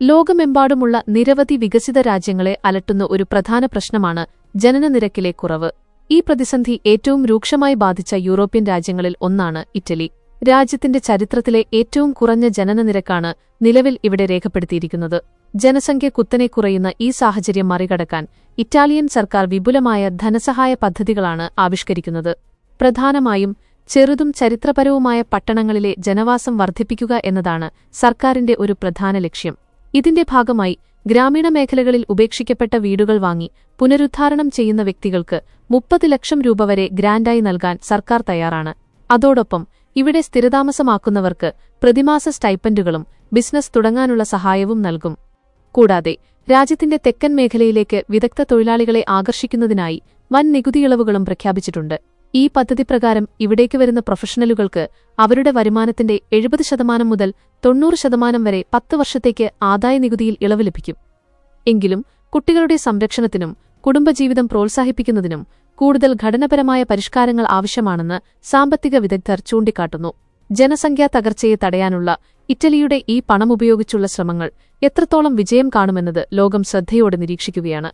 ലോകമെമ്പാടുമുള്ള നിരവധി വികസിത രാജ്യങ്ങളെ അലട്ടുന്ന ഒരു പ്രധാന പ്രശ്നമാണ് ജനനനിരക്കിലെ കുറവ്. ഈ പ്രതിസന്ധി ഏറ്റവും രൂക്ഷമായി ബാധിച്ച യൂറോപ്യൻ രാജ്യങ്ങളിൽ ഒന്നാണ് ഇറ്റലി. രാജ്യത്തിന്റെ ചരിത്രത്തിലെ ഏറ്റവും കുറഞ്ഞ ജനനനിരക്കാണ് നിലവിൽ ഇവിടെ രേഖപ്പെടുത്തിയിരിക്കുന്നത്. ജനസംഖ്യ കുത്തനെ കുറയുന്ന ഈ സാഹചര്യം മറികടക്കാൻ ഇറ്റാലിയൻ സർക്കാർ വിപുലമായ ധനസഹായ പദ്ധതികളാണ് ആവിഷ്കരിക്കുന്നത്. പ്രധാനമായും ചെറുതും ചരിത്രപരവുമായ പട്ടണങ്ങളിലെ ജനവാസം വർദ്ധിപ്പിക്കുക എന്നതാണ് സർക്കാരിന്റെ ഒരു പ്രധാന ലക്ഷ്യം. ഇതിന്റെ ഭാഗമായി ഗ്രാമീണ മേഖലകളിൽ ഉപേക്ഷിക്കപ്പെട്ട വീടുകൾ വാങ്ങി പുനരുദ്ധാരണം ചെയ്യുന്ന വ്യക്തികൾക്ക് മുപ്പത് ലക്ഷം രൂപ വരെ ഗ്രാന്റായി നൽകാൻ സർക്കാർ തയ്യാറാണ്. അതോടൊപ്പം ഇവിടെ സ്ഥിരതാമസമാക്കുന്നവർക്ക് പ്രതിമാസ സ്റ്റൈപ്പൻഡുകളും ബിസിനസ് തുടങ്ങാനുള്ള സഹായവും നൽകും. കൂടാതെ രാജ്യത്തിന്റെ തെക്കൻ മേഖലയിലേക്ക് വിദഗ്ധ തൊഴിലാളികളെ ആകർഷിക്കുന്നതിനായി വൻ നികുതിയിളവുകളും പ്രഖ്യാപിച്ചിട്ടുണ്ട്. ഈ പദ്ധതി പ്രകാരം ഇവിടേക്ക് വരുന്ന പ്രൊഫഷണലുകൾക്ക് അവരുടെ വരുമാനത്തിന്റെ എഴുപത് ശതമാനം മുതൽ തൊണ്ണൂറ് ശതമാനം വരെ പത്ത് വർഷത്തേക്ക് ആദായനികുതിയിൽ ഇളവ് ലഭിക്കും. എങ്കിലും കുട്ടികളുടെ സംരക്ഷണത്തിനും കുടുംബജീവിതം പ്രോത്സാഹിപ്പിക്കുന്നതിനും കൂടുതൽ ഘടനപരമായ പരിഷ്കാരങ്ങൾ ആവശ്യമാണെന്ന് സാമ്പത്തിക വിദഗ്ധർ ചൂണ്ടിക്കാട്ടുന്നു. ജനസംഖ്യാ തകർച്ചയെ തടയാനുള്ള ഇറ്റലിയുടെ ഈ പണമുപയോഗിച്ചുള്ള ശ്രമങ്ങൾ എത്രത്തോളം വിജയം കാണുമെന്നത് ലോകം ശ്രദ്ധയോടെ നിരീക്ഷിക്കുകയാണ്.